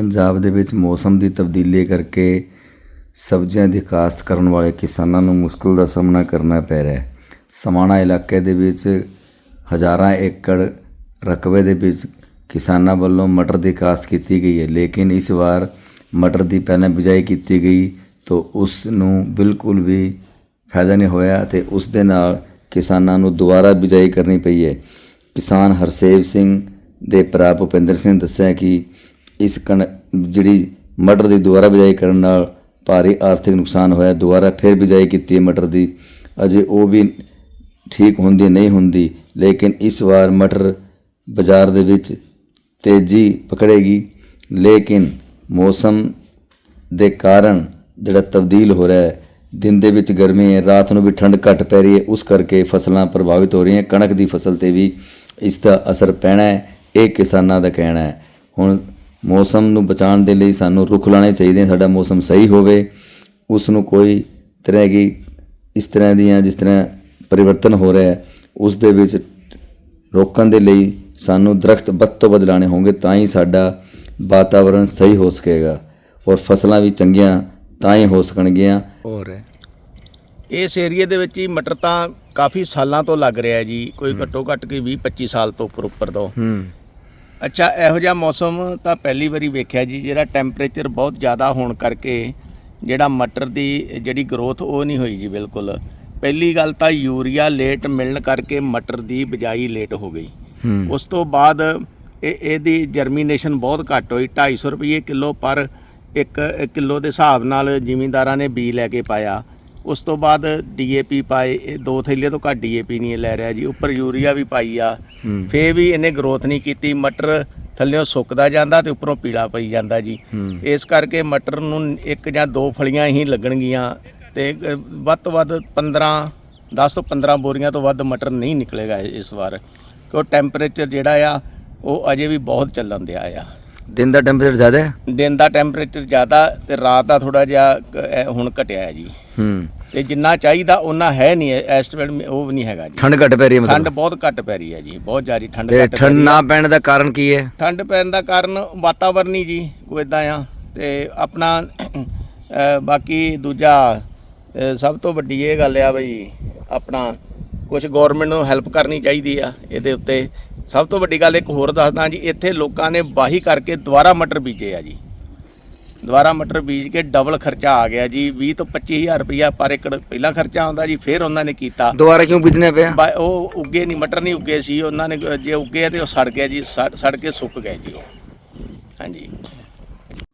ਪੰਜਾਬ ਦੇ ਵਿੱਚ ਮੌਸਮ ਦੀ ਤਬਦੀਲੀ ਕਰਕੇ ਸਬਜ਼ੀਆਂ ਦੀ ਕਾਸ਼ਤ ਕਰਨ ਵਾਲੇ ਕਿਸਾਨਾਂ ਨੂੰ ਮੁਸ਼ਕਲ ਦਾ ਸਾਹਮਣਾ ਕਰਨਾ ਪੈ ਰਿਹਾ ਹੈ। ਸਮਾਣਾ ਇਲਾਕੇ ਦੇ ਵਿੱਚ ਹਜ਼ਾਰਾਂ ਏਕੜ ਰਕਬੇ ਦੇ ਵਿੱਚ ਕਿਸਾਨਾਂ ਵੱਲੋਂ ਮਟਰ ਦੀ ਕਾਸ਼ਤ ਕੀਤੀ ਗਈ ਹੈ, ਲੇਕਿਨ ਇਸ ਵਾਰ ਮਟਰ ਦੀ ਪਹਿਲਾਂ ਬਿਜਾਈ ਕੀਤੀ ਗਈ ਤਾਂ ਉਸ ਨੂੰ ਬਿਲਕੁਲ ਵੀ ਫਾਇਦਾ ਨਹੀਂ ਹੋਇਆ ਤੇ ਉਸ ਦੇ ਨਾਲ ਕਿਸਾਨਾਂ ਨੂੰ ਦੁਬਾਰਾ ਬਿਜਾਈ ਕਰਨੀ ਪਈ ਹੈ। ਕਿਸਾਨ ਹਰਸੇਵ ਸਿੰਘ ਦੇ ਭਰਾ ਭੁਪਿੰਦਰ ਸਿੰਘ ਨੇ ਦੱਸਿਆ ਕਿ ਇਸ ਕਣ ਜਿਹੜੀ ਮਟਰ ਦੀ ਦੁਬਾਰਾ ਬਿਜਾਈ ਕਰਨ ਨਾਲ ਭਾਰੀ ਆਰਥਿਕ ਨੁਕਸਾਨ ਹੋਇਆ, ਦੁਬਾਰਾ ਫਿਰ ਬਿਜਾਈ ਕੀਤੀ ਹੈ ਮਟਰ ਦੀ। ਅਜੇ ਉਹ ਵੀ ਠੀਕ ਹੁੰਦੀ ਨਹੀਂ ਹੁੰਦੀ, ਲੇਕਿਨ ਇਸ ਵਾਰ ਮਟਰ ਬਾਜ਼ਾਰ ਦੇ ਵਿੱਚ ਤੇਜ਼ੀ ਪਕੜੇਗੀ। ਲੇਕਿਨ ਮੌਸਮ ਦੇ ਕਾਰਨ ਜਿਹੜਾ ਤਬਦੀਲ ਹੋ ਰਿਹਾ ਹੈ, ਦਿਨ ਦੇ ਵਿੱਚ ਗਰਮੀ ਹੈ, ਰਾਤ ਨੂੰ ਵੀ ਠੰਡ ਘੱਟ ਪੈ ਰਹੀ ਹੈ, ਉਸ ਕਰਕੇ ਫਸਲਾਂ ਪ੍ਰਭਾਵਿਤ ਹੋ ਰਹੀਆਂ, ਕਣਕ ਦੀ ਫਸਲ ਤੇ ਵੀ ਇਸ ਦਾ ਅਸਰ ਪੈਣਾ ਹੈ, ਇਹ ਕਿਸਾਨਾਂ ਦਾ ਕਹਿਣਾ ਹੈ। ਹੁਣ ਮੌਸਮ ਨੂੰ ਬਚਾਉਣ ਦੇ ਲਈ ਸਾਨੂੰ ਰੁੱਖ ਲਾਣੇ ਚਾਹੀਦੇ ਸਾਡਾ ਮੌਸਮ ਸਹੀ ਹੋਵੇ ਉਸ ਨੂੰ ਕੋਈ ਤਰ੍ਹਾਂ ਦੀ ਇਸ ਤਰ੍ਹਾਂ ਦੀਆਂ ਜਿਸ ਤਰ੍ਹਾਂ ਪਰਿਵਰਤਨ ਹੋ ਰਿਹਾ ਹੈ ਉਸ ਦੇ ਵਿੱਚ ਰੋਕਣ ਦੇ ਲਈ ਸਾਨੂੰ ਦਰਖਤ ਵੱਧ ਤੋਂ ਵੱਧ ਲਾਣੇ ਹੋਣਗੇ ਤਾਂ ਹੀ ਸਾਡਾ ਵਾਤਾਵਰਣ ਸਹੀ ਹੋ ਸਕੇਗਾ ਔਰ ਫਸਲਾਂ ਵੀ ਚੰਗੀਆਂ ਤਾਂ ਹੀ ਹੋ ਸਕਣਗੀਆਂ। ਹੋਰ ਇਸ ਏਰੀਏ ਦੇ ਵਿੱਚ ਹੀ ਮਟਰ ਤਾਂ ਕਾਫੀ ਸਾਲਾਂ ਤੋਂ ਲੱਗ ਰਿਹਾ ਜੀ ਕੋਈ ਘੱਟੋ ਘੱਟ ਕੋਈ 20 25 ਸਾਲ ਤੋਂ ਉੱਪਰ ਉੱਪਰ ਤੋਂ। ਹੂੰ। ਅੱਛਾ ਇਹੋ ਜਿਹਾ ਮੌਸਮ ਤਾਂ ਪਹਿਲੀ ਵਾਰੀ ਵੇਖਿਆ ਜੀ ਜਿਹੜਾ ਟੈਂਪਰੇਚਰ ਬਹੁਤ ਜ਼ਿਆਦਾ ਹੋਣ ਕਰਕੇ ਜਿਹੜਾ ਮਟਰ ਦੀ ਜਿਹੜੀ ਗਰੋਥ ਉਹ ਨਹੀਂ ਹੋਈ ਜੀ ਬਿਲਕੁਲ। ਪਹਿਲੀ ਗੱਲ ਤਾਂ ਯੂਰੀਆ ਲੇਟ ਮਿਲਣ ਕਰਕੇ ਮਟਰ ਦੀ ਬਿਜਾਈ ਲੇਟ ਹੋ ਗਈ। ਉਸ ਤੋਂ ਬਾਅਦ ਇਹ ਇਹਦੀ ਜਰਮੀਨੇਸ਼ਨ ਬਹੁਤ ਘੱਟ ਹੋਈ 250 ਰੁਪਏ ਕਿਲੋ ਪਰ ਇੱਕ ਕਿਲੋ ਦੇ ਹਿਸਾਬ ਨਾਲ ਜ਼ਿਮੀਂਦਾਰਾਂ ਨੇ ਬੀ ਲੈ ਕੇ ਪਾਇਆ। ਉਸ ਤੋਂ ਬਾਅਦ ਡੀਏਪੀ ਪਾਏ ਇਹ ਦੋ ਥੈਲੇ ਤੋਂ ਘੱਟ ਡੀਏਪੀ ਨਹੀਂ ਇਹ ਲੈ ਰਿਹਾ ਜੀ ਉੱਪਰ ਯੂਰੀਆ ਵੀ ਪਾਈ ਆ। ਹੂੰ। ਫੇਰ ਵੀ ਇਹਨੇ ਗਰੋਥ ਨਹੀਂ ਕੀਤੀ ਮਟਰ ਥੱਲੇੋਂ ਸੁੱਕਦਾ ਜਾਂਦਾ ਤੇ ਉੱਪਰੋਂ ਪੀਲਾ ਪਈ ਜਾਂਦਾ ਜੀ। ਹੂੰ। ਇਸ ਕਰਕੇ ਮਟਰ ਨੂੰ ਇੱਕ ਜਾਂ ਦੋ ਫਲੀਆਂ ਹੀ ਲੱਗਣਗੀਆਂ ਤੇ ਅ, ਵੱਧ ਤੋਂ ਵੱਧ 15 10 ਤੋਂ 15 ਬੋਰੀਆਂ ਤੋਂ ਵੱਧ ਮਟਰ ਨਹੀਂ ਨਿਕਲੇਗਾ ਇਸ ਵਾਰ। ਕਿਉਂ ਟੈਂਪਰੇਚਰ ਜਿਹੜਾ ਆ ਉਹ ਅਜੇ ਵੀ ਬਹੁਤ ਚੱਲਣ ਦਿਆ ਆ। ਦਿਨ ਦਾ ਟੈਂਪਰੇਚਰ ਜ਼ਿਆਦਾ ਹੈ? ਦਿਨ ਦਾ ਟੈਂਪਰੇਚਰ ਜ਼ਿਆਦਾ ਤੇ ਰਾਤ ਦਾ ਥੋੜਾ ਜਿਹਾ ਕ- ਇਹ ਹੁਣ ਘਟਿਆ ਹੈ ਜੀ। ਹੂੰ। ਤੇ ਜਿੰਨਾ ਚਾਹੀਦਾ ਉਹਨਾਂ ਹੈ ਨਹੀਂ ਐਸਟੀਮੇਟ ਉਹ ਵੀ ਨਹੀਂ ਹੈਗਾ ਜੀ। ਠੰਡ ਘਟ ਪੈ ਰਹੀ ਹੈ ਠੰਡ ਮਤਲਬ ਬਹੁਤ ਘੱਟ ਪੈ ਰਹੀ ਹੈ ਜੀ ਬਹੁਤ ਜ਼ਿਆਦਾ ਠੰਡ ਤੇ ਘੱਟ ਪੈ ਠੰਡ ਰਹੀ ਨਾ ਹੈ। ਪੈਣ ਦਾ ਕਾਰਨ ਕੀ ਹੈ? ਠੰਡ ਪੈਣ ਦਾ ਕਾਰਨ ਵਾਤਾਵਰਣੀ ਜੀ ਕੋਈ ਇਦਾਂ ਆ। ਤੇ ਆਪਣਾ ਬਾਕੀ ਦੂਜਾ ਸਭ ਤੋਂ ਵੱਡੀ ਇਹ ਗੱਲ ਆ ਬਈ ਆਪਣਾ ਕੁਝ ਗਵਰਨਮੈਂਟ ਨੂੰ ਹੈਲਪ ਕਰਨੀ ਚਾਹੀਦੀ ਆ ਇਹਦੇ ਉੱਤੇ। ਸਭ ਤੋਂ ਵੱਡੀ ਗੱਲ ਇੱਕ ਹੋਰ ਦੱਸਦਾ ਜੀ ਇੱਥੇ ਲੋਕਾਂ ਨੇ ਵਾਹੀ ਕਰਕੇ ਦੁਬਾਰਾ ਮਟਰ ਬੀਜੇ ਆ ਜੀ। ਦੁਬਾਰਾ ਮਟਰ ਬੀਜ ਕੇ ਡਬਲ ਖਰਚਾ ਆ ਗਿਆ ਜੀ 20 ਤੋਂ 25000 ਰੁਪਇਆ ਪਰ ਏਕੜ ਪਹਿਲਾਂ ਖਰਚਾ ਆਉਂਦਾ ਜੀ ਫਿਰ ਉਹਨਾਂ ਨੇ ਕੀਤਾ। ਦੁਬਾਰਾ ਕਿਉਂ ਬੀਜਣਾ ਪਿਆ? ਉਹ ਉੱਗੇ ਨਹੀਂ ਮਟਰ ਨਹੀਂ ਉੱਗੇ ਸੀ ਉਹਨਾਂ ਨੇ ਜੇ ਉੱਗੇ ਤੇ ਉਹ ਸੜ ਗਿਆ ਜੀ ਸੜ ਕੇ ਸੁੱਕ ਗਏ ਜੀ ਉਹ। ਹਾਂਜੀ।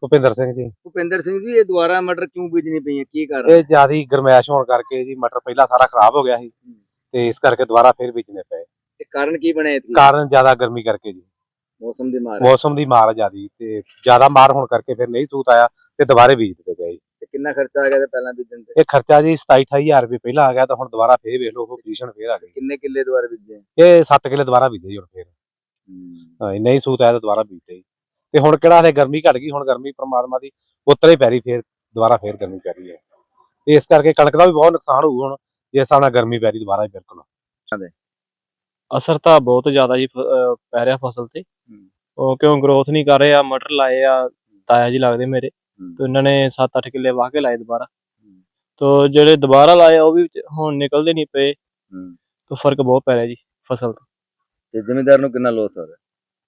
ਭੁਪਿੰਦਰ ਸਿੰਘ ਜੀ। ਭੁਪਿੰਦਰ ਸਿੰਘ ਜੀ ਇਹ ਦੁਬਾਰਾ ਮਟਰ ਕਿਉਂ ਬੀਜਣੀ ਪਈ ਹੈ ਕੀ ਇਹ ਜਿਆਦੀ ਗਰਮੈਸ਼ ਹੋਣ ਕਰਕੇ ਜੀ ਮਟਰ ਪਹਿਲਾਂ ਸਾਰਾ ਖਰਾਬ ਹੋ ਗਿਆ ਸੀ। ਤੇ ਇਸ ਕਰਕੇ ਦੁਬਾਰਾ ਫਿਰ ਬੀਜਣੇ ਪਏ। ਇਹ ਕਾਰਨ ਕੀ ਬਣਿਆ ਕਾਰਨ ਜ਼ਿਆਦਾ ਗਰਮੀ ਕਰਕੇ ਜੀ। ਮੌਸਮ ਦੀ ਮਾਰ ਮੌਸਮ ਦੀ ਮਾਰ ਜਿਆਦੀ ਤੇ ਜ਼ਿਆਦਾ ਮਾਰ ਹੋਣ ਕਰਕੇ ਫਿਰ ਨਹੀਂ ਸੂਤ ਆਇਆ ਤੇ ਦੁਬਾਰੇ ਬੀਜ ਦਿੱਤੇ ਗਏ ਜੀ। ਤੇ ਕਿੰਨਾ ਖਰਚਾ ਆ ਗਿਆ ਤੇ ਪਹਿਲਾਂ ਬੀਜਣ ਤੇ? ਇਹ ਖਰਚਾ ਜੀ 27 28000 ਰੁਪਏ ਪਹਿਲਾਂ ਆ ਗਿਆ ਤਾਂ ਹੁਣ ਦੁਬਾਰਾ ਫੇਰ ਵੇਖ ਲਓ ਉਹ ਪੋਜੀਸ਼ਨ ਫੇਰ ਆ ਗਈ। ਕਿੰਨੇ ਕਿੱਲੇ ਦੁਬਾਰਾ ਬੀਜੇ? ਇਹ 7 ਕਿੱਲੇ ਦੁਬਾਰਾ ਬੀਜੇ ਜੀ ਹੁਣ ਫੇਰ। ਹਾਂ, ਇਹ ਨਹੀਂ ਸੂਤ ਆਇਆ ਤਾਂ ਦੁਬਾਰਾ ਬੀਜਦੇ ਜੀ। ਤੇ ਹੁਣ ਕਿਹੜਾ ਹਲੇ ਗਰਮੀ ਘਟ ਗਈ ਹੁਣ ਗਰਮੀ ਪ੍ਰਮਾਤਮਾ ਦੀ ਉਤਰੇ ਹੀ ਪੈ ਰਹੀ ਫੇਰ ਦੁਬਾਰਾ ਫੇਰ ਗਰਮੀ ਪੈ ਰਹੀ ਹੈ। ਤੇ ਇਸ ਕਰਕੇ ਕਣਕ ਦਾ ਵੀ ਬਹੁਤ ਨੁਕਸਾਨ ਹੋਊ ਹੁਣ। ਜੇ ਹਿਸਾਬ ਨਾਲ ਗਰਮੀ ਪੈ ਰਹੀ ਦੁਬਾਰਾ ਹੀ ਬਿਲਕੁਲ। ਅਸਰ ਤਾਂ ਬਹੁਤ ਜ਼ਿਆਦਾ ਜੀ ਫ- ਅਹ ਪੈ ਰਿਹਾ ਫਸਲ ਤੇ। ਉਹ ਕਿਉਂ ਗਰੋਥ ਨਹੀਂ ਕਰ ਰਿਹਾ ਮਟਰ ਲਾਏ ਆ ਤਾਇਆ ਜੀ ਲੱਗਦੇ ਮੇਰੇ। ਤੇ ਉਹਨਾਂ ਨੇ 7-8 ਕਿੱਲੇ ਵਾਹ ਕੇ ਲਾਏ ਦੁਬਾਰਾ। ਤੋ ਜਿਹੜੇ ਦੁਬਾਰਾ ਲਾਏ ਆ ਉਹ ਵੀ ਵਿੱਚ ਹੁਣ ਨਿਕਲਦੇ ਨਹੀਂ ਪਏ। ਤੋ ਫ਼ਰਕ ਬਹੁਤ ਪੈ ਰਿਹਾ ਜੀ ਫਸਲ ਤੋਂ। ਤੇ ਜ਼ਿਮੀਂਦਾਰ ਨੂੰ ਕਿੰਨਾ ਲੋਸ ਹੋ ਰਿਹਾ?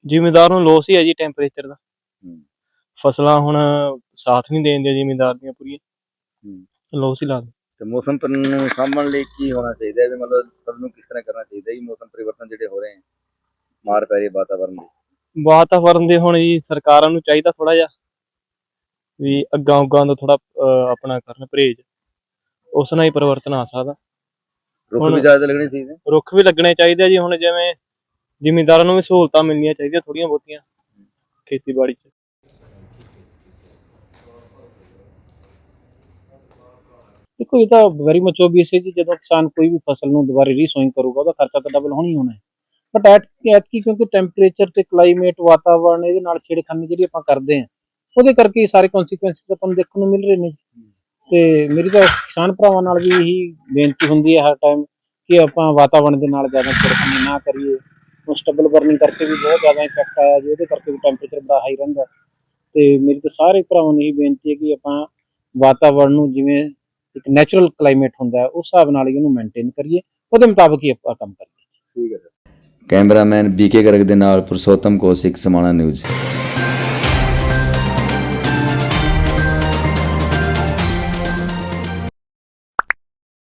ਜ਼ਿਮੀਂਦਾਰ ਨੂੰ ਲੋਸ ਹੀ ਹੈ ਜੀ ਟੈਂਪਰੇਚਰ ਦਾ। ਹੂੰ। ਫਸਲਾਂ ਹੁਣ ਸਾਥ ਨਹੀਂ ਦੇਂਦੇ ਜ਼ਿਮੀਂਦਾਰ ਦੀਆਂ ਪੂਰੀਆਂ। ਹੂੰ। ਲੋਸ ਹੀ ਲਾ ਦਿੰਦੇ। ਤੇ ਮੌਸਮ ਨੂੰ ਸਾਂਭਣ ਲਈ ਕੀ ਹੋਣਾ ਚਾਹੀਦਾ ਹੈ? ਮਤਲਬ ਸਭ ਨੂੰ ਕਿਸ ਤਰ੍ਹਾਂ ਕਰਨਾ ਚਾਹੀਦਾ ਹੈ ਮੌਸਮ ਪਰਿਵਰਤਨ ਜਿਹੜੇ ਹੋ ਰਹੇ ਹਨ ਮਾਰ ਪੈ ਰਹੀ ਵਾਤਾਵਰਨ ਦੀ। ਵਾਤਾਵਰਨ ਦੇ ਹੁਣ ਜੀ ਸਰਕਾਰਾਂ ਨੂੰ ਚਾਹੀਦਾ ਥੋੜਾ ਜਿਹਾ ਵੀ ਅੱਗਾਂ ਉੱਗਾਂ ਤੋਂ ਥੋੜਾ ਆਪਣਾ ਕਰਨ ਪਰਹੇਜ਼। ਉਸ ਨਾਲ ਹੀ ਪਰਿਵਰਤਨ ਆ ਸਕਦਾ। ਰੁੱਖ ਵੀ ਜ਼ਿਆਦਾ ਲੱਗਣੇ ਚਾਹੀਦੇ ਰੁੱਖ ਵੀ ਲੱਗਣੇ ਚਾਹੀਦੇ ਆ ਜੀ ਹੁਣ ਜਿਵੇਂ ਜ਼ਿਮੀਂਦਾਰਾਂ ਨੂੰ ਵੀ ਸਹੂਲਤਾਂ ਮਿਲਣੀਆਂ ਚਾਹੀਦੀਆਂ ਥੋੜੀਆਂ ਬਹੁਤੀਆਂ ਖੇਤੀਬਾੜੀ 'ਚ। ਦੇਖੋ, ਇਹ ਤਾਂ ਵੈਰੀ ਮਚ ਓਬਵੀਅਸ ਹੈ ਜੀ, ਜਦੋਂ ਕਿਸਾਨ ਕੋਈ ਵੀ ਫਸਲ ਨੂੰ ਦੁਬਾਰਾ ਰੀਸੋਇੰਗ ਕਰੂਗਾ, ਉਹਦਾ ਖਰਚਾ ਤਾਂ ਡਬਲ ਹੋਣਾ ਹੀ ਹੋਣਾ ਹੈ। ਬਟ ਐਟ ਐਤਕੀ ਕਿਉਂਕਿ ਟੈਂਪਰੇਚਰ ਤੇ ਕਲਾਈਮੇਟ ਵਾਤਾਵਰਣ, ਇਹਦੇ ਨਾਲ ਛੇੜਖਾਨੀ ਜਿਹੜੀ ਆਪਾਂ ਕਰਦੇ ਹਾਂ, ਉਹਦੇ ਕਰਕੇ ਸਾਰੇ ਕਨਸੀਕੁਐਂਸਿਸ ਆਪਾਂ ਨੂੰ ਦੇਖਣ ਨੂੰ ਮਿਲ ਰਹੇ ਨੇ ਤੇ ਮੇਰੀ ਤਾਂ ਕਿਸਾਨ ਭਰਾਵਾਂ ਨਾਲ ਵੀ ਇਹੀ ਬੇਨਤੀ ਹੁੰਦੀ ਹੈ ਹਰ ਟਾਈਮ ਕਿ ਆਪਾਂ ਵਾਤਾਵਰਣ ਦੇ ਨਾਲ ਜ਼ਿਆਦਾ ਛੇੜਖਾਨੀ ਨਾ ਕਰੀਏ। ਉਹ ਬਰਨਿੰਗ ਕਰਕੇ ਵੀ ਬਹੁਤ ਜ਼ਿਆਦਾ ਇਫੈਕਟ ਆਇਆ ਜੀ, ਉਹਦੇ ਕਰਕੇ ਵੀ ਟੈਂਪਰੇਚਰ ਬੜਾ ਹਾਈ ਰਹਿੰਦਾ। ਤੇ ਮੇਰੀ ਤਾਂ ਸਾਰੇ ਭਰਾਵਾਂ ਨੂੰ ਇਹੀ ਬੇਨਤੀ ਹੈ ਕਿ ਆਪਾਂ ਵਾਤਾਵਰਣ ਨੂੰ ਜਿਵੇਂ ਇੱਕ ਨੈਚੁਰਲ ਕਲਾਈਮੇਟ ਹੁੰਦਾ ਹੈ ਉਸ ਹਿਸਾਬ ਨਾਲ ਹੀ ਉਹਨੂੰ ਮੇਨਟੇਨ ਕਰੀਏ। ਉਹਦੇ ਮੁਤਾਬਕ ਹੀ ਆਪਾਂ ਕੰਮ ਕਰੀਏ। ਕੈਮਰਾਮੈਨ ਬੀਕੇ ਗਰਗ ਦੇ ਨਾਲ ਪੁਰਸ਼ੋਤਮ ਕੌਸ਼ਿਕ ਸਮਾਣਾ ਨਿਊਜ਼।